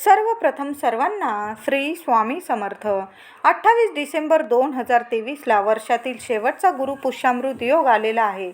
सर्वप्रथम सर्वांना श्री स्वामी समर्थ. अठ्ठावीस डिसेंबर दोन हजार तेवीसला वर्षातील शेवटचा गुरु पुष्यामृत योग आलेला आहे.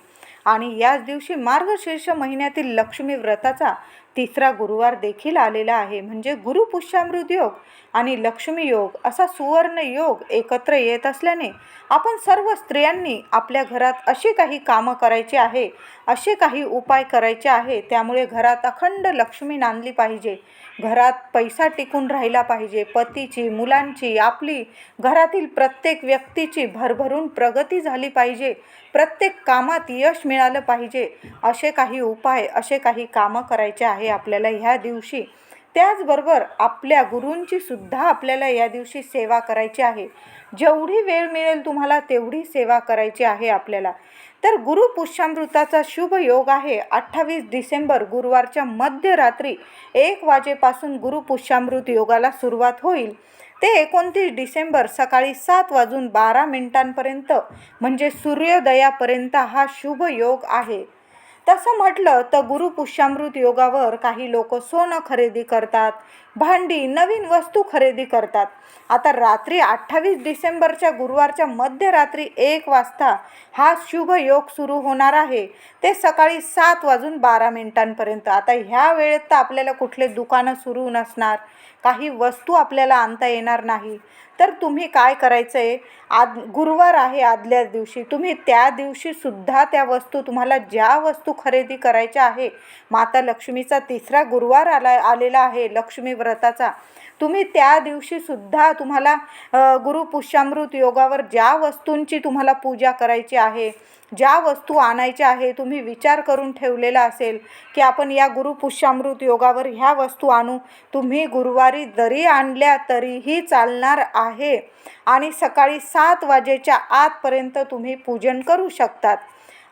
आणि याच दिवशी मार्गशीर्ष महिन्यातील लक्ष्मी व्रताचा तिसरा गुरुवार देखील आलेला आहे. म्हणजे गुरु पुष्यामृत योग आणि लक्ष्मी योग असा सुवर्ण योग एकत्र येत असल्याने आपण सर्व स्त्रियांनी आपल्या घरात अशी काही कामं करायची आहे असे काही उपाय करायचे आहे त्यामुळे घरात अखंड लक्ष्मी नांदली पाहिजे. घरात पैसा टिकून राहिला पाहिजे. पतीची मुलांची आपली घरातील प्रत्येक व्यक्तीची भरभरून प्रगती झाली पाहिजे. प्रत्येक कामात यश मिळालं पाहिजे. असे काही उपाय असे काही कामं करायचे आहे आपल्याला ह्या दिवशी. त्याचबरोबर आपल्या गुरूंची सुद्धा आपल्याला या दिवशी सेवा करायची आहे. जेवढी वेळ मिळेल तुम्हाला तेवढी सेवा करायची आहे आपल्याला. तर गुरु पुष्यामृताचा शुभ योग आहे. अठ्ठावीस डिसेंबर गुरुवारच्या मध्यरात्री एक वाजेपासून गुरु पुष्यामृत योगाला सुरुवात होईल. ते एकोणतीस डिसेंबर सकाळी सात वाजून बारा मिनिटांपर्यंत म्हणजे सूर्योदयापर्यंत हा शुभ योग आहे. तसं म्हटलं तर गुरु पुष्यामृत योगावर काही लोक सोनं खरेदी करतात भांडी नवीन वस्तू खरेदी करतात. आता रात्री अठ्ठावीस डिसेंबरच्या गुरुवारच्या मध्यरात्री एक वाजता हा शुभ योग सुरू होणार आहे. ते सकाळी सात वाजून बारा मिनिटांपर्यंत. आता ह्या वेळेत तर आपल्याला कुठले दुकानं सुरू नसणार. काही वस्तू आपल्याला आणता येणार नाही. तर तुम्ही काय करायचं आहे आद गुरुवार आहे आदल्या दिवशी. तुम्ही त्या दिवशी सुद्धा त्या वस्तू तुम्हाला ज्या वस्तू खरेदी करायच्या आहे माता लक्ष्मीचा तिसरा गुरुवार आला आलेला आहे लक्ष्मी व्रताचा तुम्ही त्या दिवशी सुद्धा तुम्हाला गुरुपुष्यामृत गुरु पुष्यामृत योगावर ज्या वस्तूंची तुम्हाला पूजा करायची आहे ज्या वस्तू आणायच्या आहे तुम्ही विचार करून ठेवलेला असेल की आपण या गुरु पुष्यामृत योगावर ह्या वस्तू आणू तुम्ही गुरुवारी जरी आणल्या तरीही चालणार आहे आहे. आणि सकाळी सात वाजेच्या आतपर्यंत तुम्ही पूजन करू शकतात.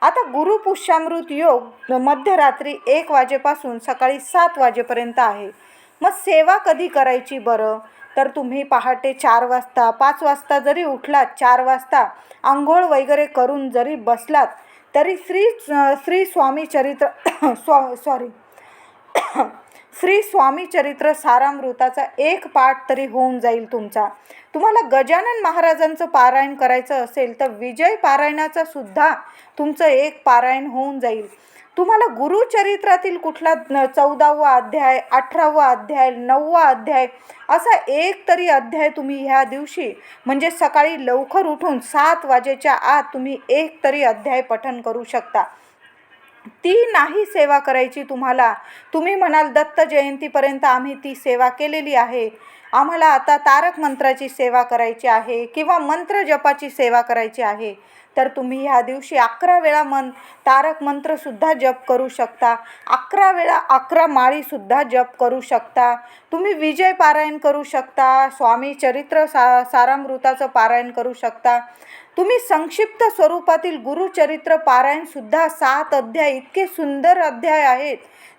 आता गुरु पुष्यामृत योग मध्यरात्री एक वाजेपासून सकाळी सात वाजेपर्यंत आहे. मग सेवा कधी करायची बरं? तर तुम्ही पहाटे चार वाजता पाच वाजता जरी उठलात चार वाजता आंघोळ वगैरे करून जरी बसलात तरी श्री श्री स्वामी चरित्र स्वा सॉरी श्री स्वामी चरित्र सारामृताचा एक पाठ तरी होऊन जाईल तुमचा. तुम्हाला गजानन महाराजांचं पारायण करायचं असेल तर विजय पारायणाचा सुद्धा तुमचं एक पारायण होऊन जाईल. तुम्हाला गुरुचरित्रातील कुठला चौदावा अध्याय अठरावा अध्याय नववा अध्याय असा एक तरी अध्याय तुम्ही ह्या दिवशी म्हणजे सकाळी लवकर उठून सात वाजेच्या आत तुम्ही एक तरी अध्याय पठन करू शकता. ती नाही सेवा करायची तुम्हाला. तुम्ही म्हणाल दत्त जयंतीपर्यंत आम्ही ती सेवा केलेली आहे. आम्हाला आता तारक मंत्राची सेवा करायची आहे किंवा मंत्र जपाची सेवा करायची आहे. तर तुम्ही ह्या दिवशी अकरा वेळा मन तारक मंत्रसुद्धा जप करू शकता. अकरा वेळा अकरा माळीसुद्धा जप करू शकता. तुम्ही विजय पारायण करू शकता स्वामी चरित्र सा सारामृताचं पारायण करू शकता. तुम्ही संक्षिप्त स्वरूपातील गुरुचरित्र पारायणसुद्धा सात अध्याय इतके सुंदर अध्याय आहेत.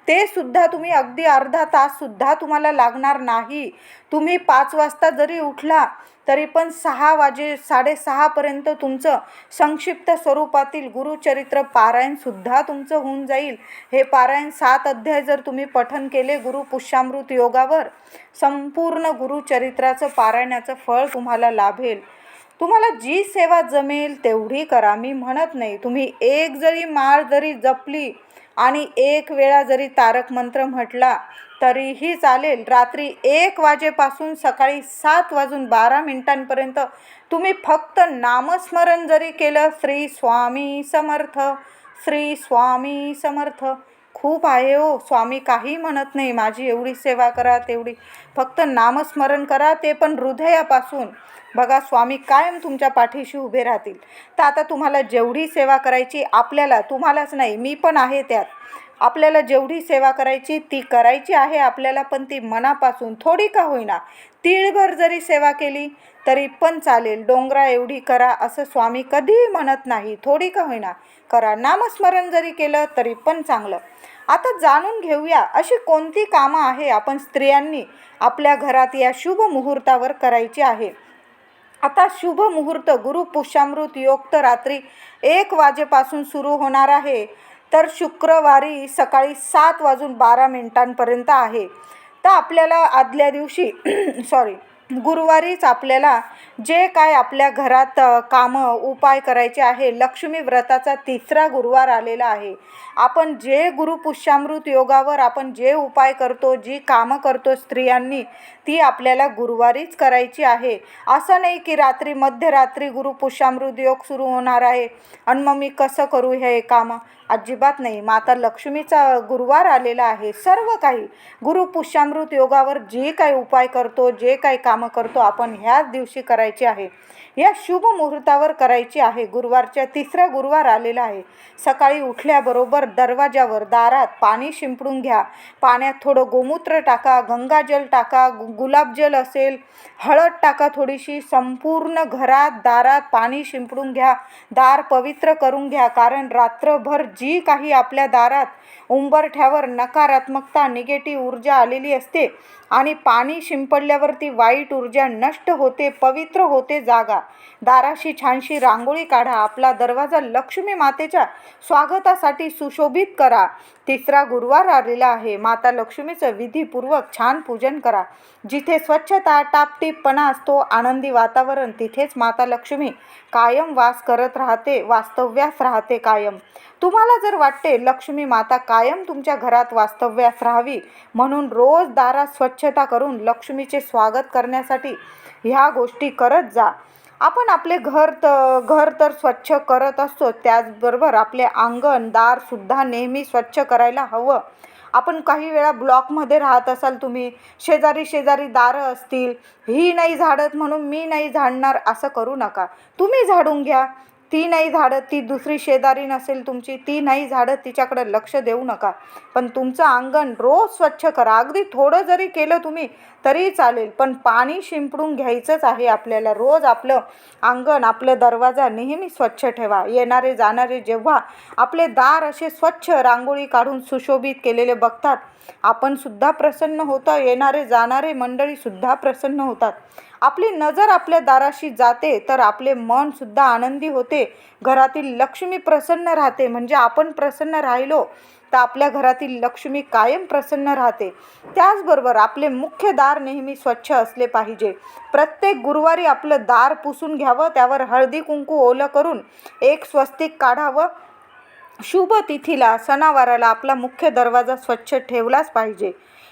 ते सुद्धा तुम्ही अगदी अर्धा ताससुद्धा तुम्हाला लागणार नाही. तुम्ही पाच वाजता जरी उठला तरी पण सहा वाजे साडेसहापर्यंत तुमचं संक्षिप्त स्वरूपातील गुरुचरित्र पारायणसुद्धा तुमचं होऊन जाईल. हे पारायण सात अध्याय जर तुम्ही पठन केले गुरु पुष्यामृत योगावर संपूर्ण गुरुचरित्राचं पारायणाचं फळ तुम्हाला लाभेल. तुम्हाला जी सेवा जमेल तेवढी करा. मी म्हणत नाही. तुम्ही एक जरी माळ जरी जपली आणि एक वेळा जरी तारक मंत्र म्हटला तरीही चालेल. रात्री एक वाजेपासून सकाळी सात वाजून बारा मिनिटांपर्यंत तुम्ही फक्त नामस्मरण जरी केलं श्री स्वामी समर्थ श्री स्वामी समर्थ खूप आहे हो. स्वामी काही म्हणत नाही. माझी एवढी सेवा करा तेवढी. फक्त नामस्मरण करा ते पण हृदयापासून. बघा स्वामी कायम तुमच्या पाठीशी उभे राहतील. तर आता तुम्हाला जेवढी सेवा करायची आपल्याला तुम्हालाच नाही. मी पण आहे त्यात. आपल्याला जेवढी सेवा करायची ती करायची आहे. आपल्याला पण ती मनापासून थोडी का होईना. तीळभर जरी सेवा केली तरी पण चालेल. डोंगरा एवढी करा असं स्वामी कधीही म्हणत नाही. थोडी का होईना. करा. नामस्मरण जरी केलं तरी पण चांगलं. आता जाणून घेऊया अशी कोणती कामं आहे आपण स्त्रियांनी आपल्या घरात या शुभ मुहूर्तावर करायची आहे. आता शुभ मुहूर्त गुरु पुष्यामृत योग तर रात्री एक वाजेपासून सुरू होणार आहे. तर शुक्रवारी सकाळी सात वाजून बारा मिनिटांपर्यंत आहे. तर आपल्याला आदल्या दिवशी सॉरी गुरुवारीच आपल्याला जे काय आपल्या घरात कामं उपाय करायचे आहे लक्ष्मी व्रताचा तिसरा गुरुवार आलेला आहे. आपण जे गुरुपुष्यामृत योगावर आपण जे उपाय करतो जी कामं करतो स्त्रियांनी ती आपल्याला गुरुवारीच करायची आहे. असं नाही की रात्री मध्यरात्री गुरुपुष्यामृत योग सुरू होणार आहे. आणि मग मी कसं करू हे कामं? अजिबात नाही. माता लक्ष्मीचा गुरुवार आलेला आहे. सर्व काही. गुरुपुष्यामृत योगावर जे काही उपाय करतो जे काही कामं करतो आपण ह्याच दिवशी करायचं आहे. या शुभ मुहूर्तावर करायची आहे. गुरुवारच्या तिसरा गुरुवार आलेला आहे. सकाळी उठल्याबरोबर दरवाजावर दारात पाणी शिंपडून घ्या. पाण्यात थोडं गोमूत्र टाका गंगाजल टाका गुलाबजल असेल हळद टाका थोडीशी संपूर्ण घरात दारात पाणी शिंपडून घ्या. दार पवित्र करून घ्या कारण रात्रभर जी काही आपल्या दारात उंबरठ्यावर नकारात्मकता निगेटिव्ह ऊर्जा आलेली असते आणि पाणी शिंपडल्यावरती वाईट ऊर्जा नष्ट होते पवित्र होते जागा. दाराशी छानशी रांगोळी काढा. आपला दरवाजा लक्ष्मी मातेच्या स्वागतासाठी सुशोभित करा. तिसरा गुरुवार आलेला आहे. माता लक्ष्मीचं विधीपूर्वक छान पूजन करा. जिथे स्वच्छता टापटीपणा असतो आनंदी वातावरण तिथेच माता लक्ष्मी कायम वास करत राहते वास्तव्यास राहते कायम. तुम्हाला जर वाटते लक्ष्मी माता कायम तुमच्या घरात वास्तव्यास राहावी म्हणून रोज दारात स्वच्छता करून लक्ष्मीचे स्वागत करण्यासाठी ह्या गोष्टी करत जा. आपण आपले घर तर घर तर स्वच्छ करत असतो त्याचबरोबर आपले अंगण दारसुद्धा नेहमी स्वच्छ करायला हवं. आपण काही वेळा ब्लॉकमध्ये राहत असाल तुम्ही शेजारी शेजारी दारं असतील ही नाही झाडत म्हणून मी नाही झाडणार असं करू नका. तुम्ही झाडून घ्या. ती नाही झाडं ती दुसरी शेजारी नसेल तुमची ती नाही झाडं तिच्याकडे लक्ष देऊ नका. पण तुमचं अंगण रोज स्वच्छ करा. अगदी थोडं जरी केलं तुम्ही तरी चालेल. पण पाणी शिंपडून घ्यायचंच आहे आपल्याला. रोज आपलं अंगण आपलं दरवाजा नेहमी स्वच्छ ठेवा. येणारे जाणारे जेव्हा आपले दार असे स्वच्छ रांगोळी काढून सुशोभित केलेले बघतात आपण सुद्धा प्रसन्न होतं. येणारे जाणारे मंडळीसुद्धा प्रसन्न होतात. आपली नजर आपल्या दाराशी जाते तर आपले मन सुद्धा आनंदी होते. घरातील लक्ष्मी प्रसन्न राहते म्हणजे आपण प्रसन्न राहिलो तर आपल्या घरातील लक्ष्मी कायम प्रसन्न राहते. त्याचबरोबर आपले मुख्य दार नेहमी स्वच्छ असले पाहिजे. प्रत्येक गुरुवारी आपलं दार पुसून घ्यावं त्यावर हळदी कुंकू ओलं करून एक स्वस्तिक काढावं. शुभ तिथीला सणावाराला आपला मुख्य दरवाजा स्वच्छ ठेवलाच पाहिजे.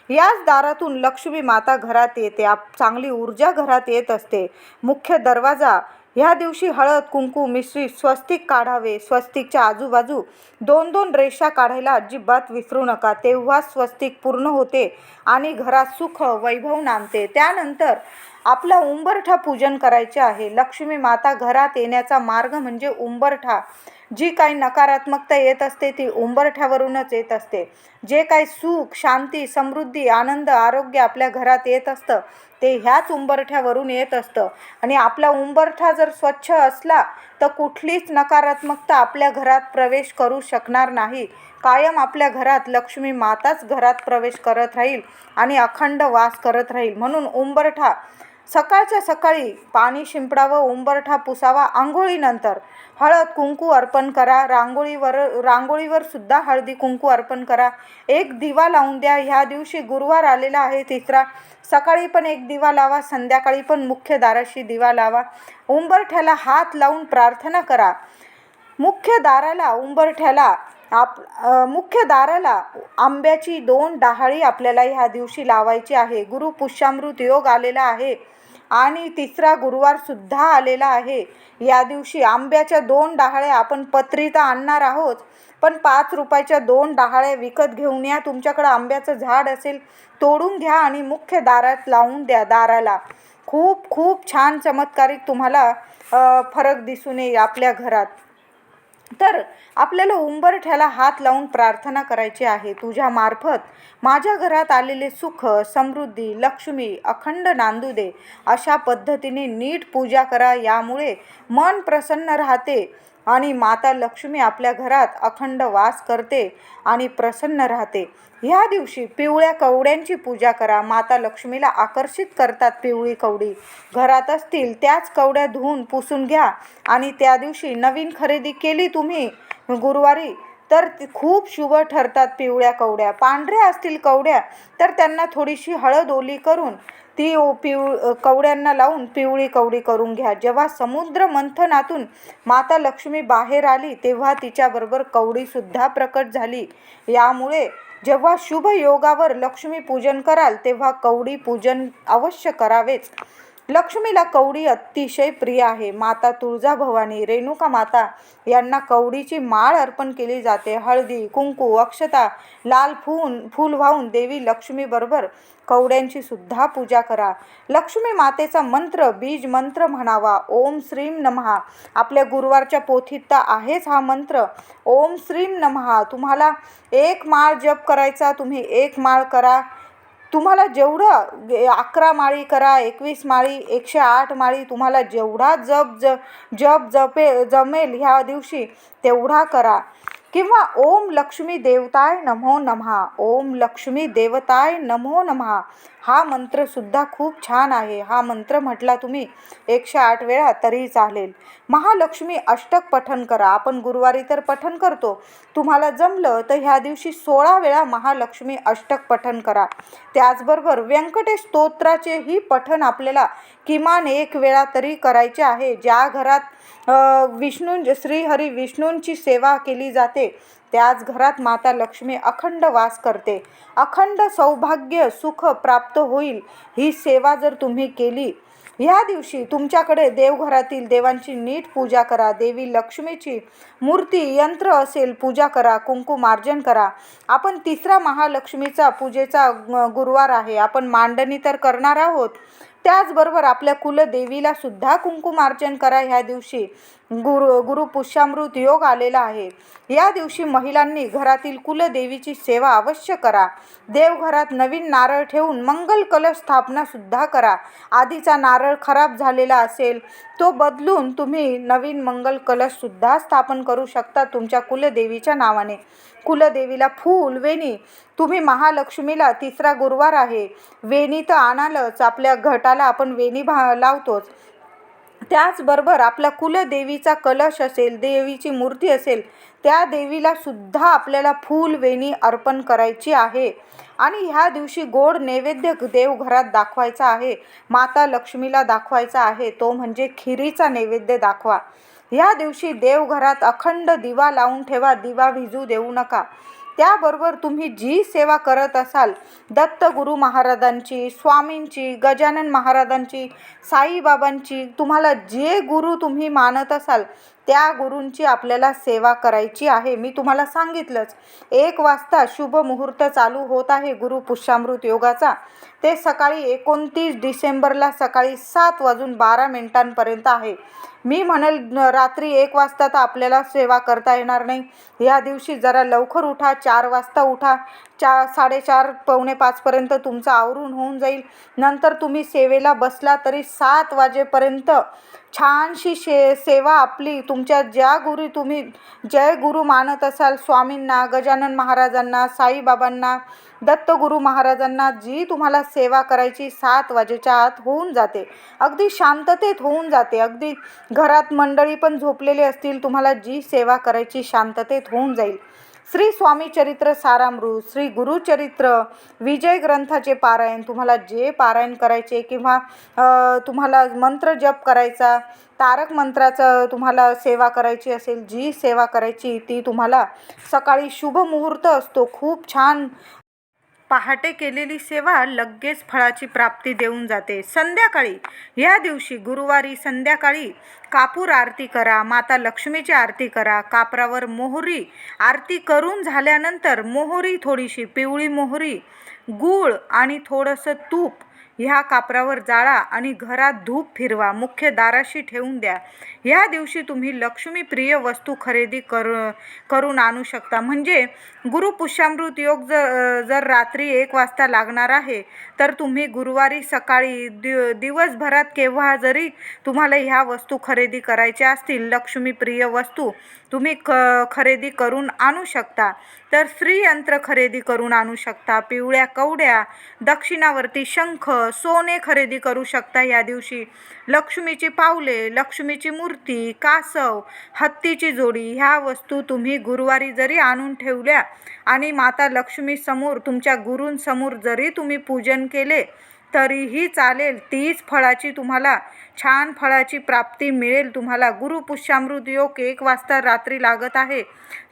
याच दारातून लक्ष्मी माता घरात येते. आप चांगली ऊर्जा घरात येत असते. मुख्य दरवाजा ह्या दिवशी हळद कुंकू मिश्री स्वस्तिक काढावे. स्वस्तिकच्या आजूबाजू दोन दोन रेषा काढायला अजिबात विसरू नका. तेव्हा स्वस्तिक पूर्ण होते आणि घरात सुख वैभव नांदते. त्यानंतर आपला उंबरठा पूजन करायचे आहे. लक्ष्मी माता घरात येण्याचा मार्ग म्हणजे उंबरठा. जी काही नकारात्मकता येत असते ती उंबरठ्यावरूनच येत असते. जे काही सुख शांती समृद्धी आनंद आरोग्य आपल्या घरात येत असतं ते ह्याच उंबरठ्यावरून येत असतं. आणि आपला उंबरठा जर स्वच्छ असला तर कुठलीच नकारात्मकता आपल्या घरात प्रवेश करू शकणार नाही. कायम आपल्या घरात लक्ष्मी माताच घरात प्रवेश करत राहील आणि अखंड वास करत राहील. म्हणून उंबरठा सकाळच्या सकाळी पाणी शिंपडावं उंबरठा पुसावा आंघोळीनंतर हळद कुंकू अर्पण करा. रांगोळीवर रांगोळीवर सुद्धा हळदी कुंकू अर्पण करा. एक दिवा लावून द्या. ह्या दिवशी गुरुवार आलेला आहे तिसरा. सकाळी पण एक दिवा लावा. संध्याकाळी पण मुख्य दाराशी दिवा लावा. उंबरठ्याला हात लावून प्रार्थना करा. मुख्य दाराला उंबरठ्याला आप मुख्य दाराला आंब्याची दोन डहाळी आपल्याला ह्या दिवशी लावायची आहे. गुरु पुष्यामृत योग आलेला आहे. आणि तिसरा गुरुवारसुद्धा आलेला आहे. या दिवशी आंब्याच्या दोन डहाळ्या आपण पत्री तर आणणार आहोत. पण पाच रुपयाच्या दोन डहाळ्या विकत घेऊन या. तुमच्याकडं आंब्याचं झाड असेल तोडून घ्या आणि मुख्य दारात लावून द्या दाराला. खूप खूप छान चमत्कारिक तुम्हाला फरक दिसून येईल आपल्या घरात. तर आपल्याला उंबरठ्याला हात लावून प्रार्थना करायची आहे. तुझ्या मार्फत माझ्या घरात आलेले सुख समृद्धी लक्ष्मी अखंड नांदू दे. अशा पद्धतीने नीट पूजा करा. यामुळे मन प्रसन्न राहते. आणि माता लक्ष्मी आपल्या घरात अखंड वास करते आणि प्रसन्न राहते. ह्या दिवशी पिवळ्या कवड्यांची पूजा करा. माता लक्ष्मीला आकर्षित करतात पिवळी कवडी. घरात असतील त्याच कवड्या धुवून पुसून घ्या. आणि त्या दिवशी नवीन खरेदी केली तुम्ही गुरुवारी तर ती खूप शुभ ठरतात पिवळ्या कवड्या. पांढऱ्या असतील कवड्या तर त्यांना थोडीशी हळद ओली करून ती पिव कवड्यांना लावून पिवळी कवडी करून घ्या. जेव्हा समुद्र मंथनातून माता लक्ष्मी बाहेर आली तेव्हा तिच्याबरोबर कवडीसुद्धा प्रकट झाली. यामुळे जेव्हा शुभ योगावर लक्ष्मी पूजन कराल तेव्हा कवडी पूजन अवश्य करावेच. लक्ष्मीला कवडी अतिशय प्रिय आहे. माता तुळजाभवानी रेणुका माता यांना कवडीची माळ अर्पण केली जाते. हळदी कुंकू अक्षता लाल फूल फूल वाहून देवी लक्ष्मीबरोबर कवड्यांची सुद्धा पूजा करा. लक्ष्मी मातेचा मंत्र बीज मंत्र म्हणावा. ओम श्रीम नमहा आपल्या गुरुवारच्या पोथीत तर आहेच हा मंत्र. ओम श्रीम नमहा तुम्हाला एक माळ जप करायचा तुम्ही एक माळ करा. तुम्हाला जेवढं अकरा माळी करा एकवीस माळी एकशे आठ माळी तुम्हाला जेवढा जप ज जप जपे जमेल ह्या दिवशी तेवढा करा. किंवा ओम लक्ष्मी देवताय नमो नमहा ओम लक्ष्मी देवताय नमो नमहा. हा मंत्रसुद्धा खूप छान आहे. हा मंत्र म्हटला तुम्ही एकशे आठ वेळा तरी चालेल. महालक्ष्मी अष्टक पठन करा. आपण गुरुवारी तर पठन करतो. तुम्हाला जमलं तर ह्या दिवशी सोळा वेळा महालक्ष्मी अष्टक पठन करा. त्याचबरोबर व्यंकटेश स्तोत्राचेही पठन आपल्याला किमान एक वेळा तरी करायचे आहे. ज्या घरात विष्णू श्रीहरी विष्णूंची सेवा केली जाते. त्याच घरात माता लक्ष्मी अखंड वास करते. अखंड सौभाग्य सुख प्राप्त होईल ही सेवा जर तुम्ही केली. ह्या दिवशी तुमच्याकडे देवघरातील देवांची नीट पूजा करा. देवी लक्ष्मीची मूर्ती यंत्र असेल पूजा करा कुंकुमार्जन करा. आपण तिसरा महालक्ष्मीचा पूजेचा गुरुवार आहे. आपण मांडणी तर करणार आहोत. त्याचबरोबर आपल्या कुलदेवीला सुद्धा कुंकुमार्जन करा ह्या दिवशी. गुरु गुरु पुष्यामृत योग आलेला आहे. या दिवशी महिलांनी घरातील कुलदेवीची सेवा अवश्य करा. देवघरात नवीन नारळ ठेवून मंगल कलश स्थापना सुद्धा करा. आधीचा नारळ खराब झालेला असेल तो बदलून तुम्ही नवीन मंगल कलश सुद्धा स्थापन करू शकता तुमच्या कुलदेवीच्या नावाने. कुलदेवीला फूल वेणी. तुम्ही महालक्ष्मीला तिसरा गुरुवार आहे. वेणी तर आणालच. आपल्या घटाला आपण वेणी भा लावतोच. त्याचबरोबर आपला कुलदेवीचा कलश असेल देवीची मूर्ती असेल त्या देवीला सुद्धा आपल्याला फूल वेणी अर्पण करायची आहे. आणि ह्या दिवशी गोड नैवेद्य देवघरात दाखवायचा आहे माता लक्ष्मीला दाखवायचा आहे तो म्हणजे खिरीचा नैवेद्य दाखवा. ह्या दिवशी देवघरात अखंड दिवा लावून ठेवा दिवा भिजू देऊ नका. त्याबरोबर तुम्ही जी सेवा करत असाल दत्त गुरु महाराजांची स्वामींची गजानन महाराजांची साईबाबांची तुम्हाला जे गुरु तुम्ही मानत असाल त्या गुरूंची आपल्याला सेवा करायची आहे. मी तुम्हाला सांगितलंच एक वाजता शुभ मुहूर्त चालू होत आहे गुरु पुष्यामृत योगाचा. ते सकाळी एकोणतीस डिसेंबरला सकाळी सात वाजून बारा मिनिटांपर्यंत आहे. मी म्हणेल रात्री एक वाजता तर आपल्याला सेवा करता येणार नाही. या दिवशी जरा लवकर उठा चार वाजता उठा. चार साडेचार पावणे पाचपर्यंत तुमचं आवरून होऊन जाईल. नंतर तुम्ही सेवेला बसला तरी सात वाजेपर्यंत छानशी शे सेवा आपली तुमच्या ज्या गुरु तुम्ही जय गुरु मानत असाल स्वामींना गजानन महाराजांना साईबाबांना दत्तगुरु महाराजांना जी तुम्हाला सेवा करायची सात वाजेच्या आत होऊन जाते. अगदी शांततेत होऊन जाते. अगदी घरात मंडळी पण झोपलेले असतील तुम्हाला जी सेवा करायची शांततेत होऊन जाईल. श्री स्वामी चरित्र सारामृत श्री गुरुचरित्र विजय ग्रंथाचे पारायण तुम्हाला जे पारायण करायचे किंवा तुम्हाला मंत्र जप करायचा तारक मंत्राचं तुम्हाला सेवा करायची असेल जी सेवा करायची ती तुम्हाला सकाळी शुभ मुहूर्त असतो. खूप छान पहाटे केलेली सेवा लगेच फळाची प्राप्ती देऊन जाते. संध्याकाळी या दिवशी गुरुवारी संध्याकाळी कापूर आरती करा माता लक्ष्मीची आरती करा कापरावर मोहरी आरती करून झाल्यानंतर मोहरी थोडीशी पिवळी मोहरी गूळ आणि थोडंसं तूप ह्या कापरावर जाळा आणि घरात धूप फिरवा मुख्य दाराशी ठेवून द्या. ह्या दिवशी तुम्ही लक्ष्मीप्रिय वस्तू खरेदी कर करून आणू शकता. म्हणजे गुरु पुष्यामृत योग जर जर रात्री एक वाजता लागणार आहे तर तुम्ही गुरुवारी सकाळी दि दिवसभरात केव्हा जरी तुम्हाला ह्या वस्तू खरेदी करायच्या असतील लक्ष्मीप्रिय वस्तू तुम्ही क खरेदी करून आणू शकता. तर श्रीयंत्र खरेदी करून आणू शकता. पिवळ्या कवड्या दक्षिणावर्ती शंख सोने खरेदी करू शकता या दिवशी. लक्ष्मीची पावले लक्ष्मीची मूर्ती कासव हत्तीची जोडी ह्या वस्तू तुम्ही गुरुवारी जरी आणून ठेवल्या आणि माता लक्ष्मीसमोर तुमच्या गुरूंसमोर जरी तुम्ही पूजन केले तरीही चालेल तीच फळाची तुम्हाला छान फळाची प्राप्ती मिळेल. तुम्हाला गुरुपुष्यामृत योग एक वाजता रात्री लागत आहे.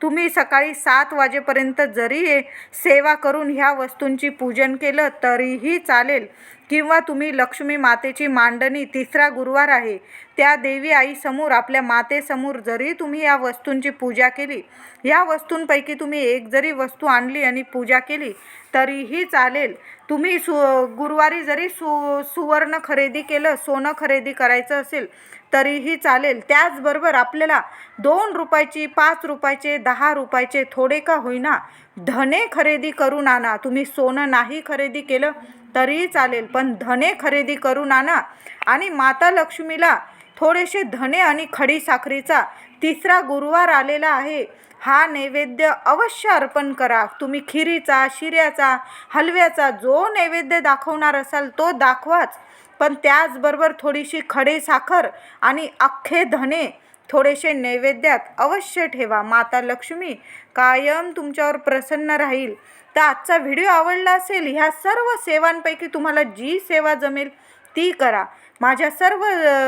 तुम्ही सकाळी सात वाजेपर्यंत जरी सेवा करून ह्या वस्तूंची पूजन केलं तरीही चालेल. किंवा तुम्ही लक्ष्मी मातेची मांडणी तिसरा गुरुवार आहे त्या देवी आईसमोर आपल्या मातेसमोर जरी तुम्ही या वस्तूंची पूजा केली या वस्तूंपैकी तुम्ही एक जरी वस्तू आणली आणि पूजा केली तरीही चालेल. तुम्ही सु गुरुवारी जरी सु सुवर्ण खरेदी केलं सोनं खरेदी करायचं असेल तरीही चालेल. त्याचबरोबर आपल्याला दोन रुपयाची पाच रुपयाचे दहा रुपयाचे थोडे का होईना धने खरेदी करून आणा. तुम्ही सोनं नाही खरेदी केलं तरीही चालेल पण धने खरेदी करून आणा आणि माता लक्ष्मीला थोडेसे धने आणि खडी साखरेचा तिसरा गुरुवार आलेला आहे. हा नैवेद्य अवश्य अर्पण करा. तुम्ही खिरीचा शिऱ्याचा हलव्याचा जो नैवेद्य दाखवणार असाल तो दाखवाच. पण त्याचबरोबर थोडीशी खडे साखर आणि अख्खे धने थोडेसे नैवेद्यात अवश्य ठेवा. माता लक्ष्मी कायम तुमच्यावर प्रसन्न राहील. तर आजचा व्हिडिओ आवडला असेल ह्या सर्व सेवांपैकी तुम्हाला जी सेवा जमेल ती करा. माझ्या सर्व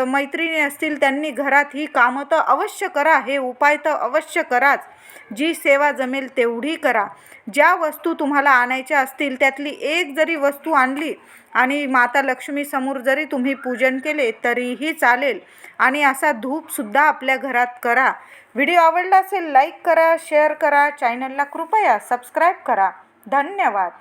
मैत्रिणी असतील त्यांनी घरात ही कामं तर अवश्य करा हे उपाय तर अवश्य कराच. जी सेवा जमेल तेवढी करा. ज्या वस्तू तुम्हाला आणायच्या असतील त्यातली एक जरी वस्तू आणली आणि माता लक्ष्मीसमोर जरी तुम्ही पूजन केले तरीही चालेल. आणि असा धूपसुद्धा आपल्या घरात करा. व्हिडिओ आवडला असेल लाईक करा शेअर करा चॅनलला कृपया सबस्क्राईब करा. धन्यवाद.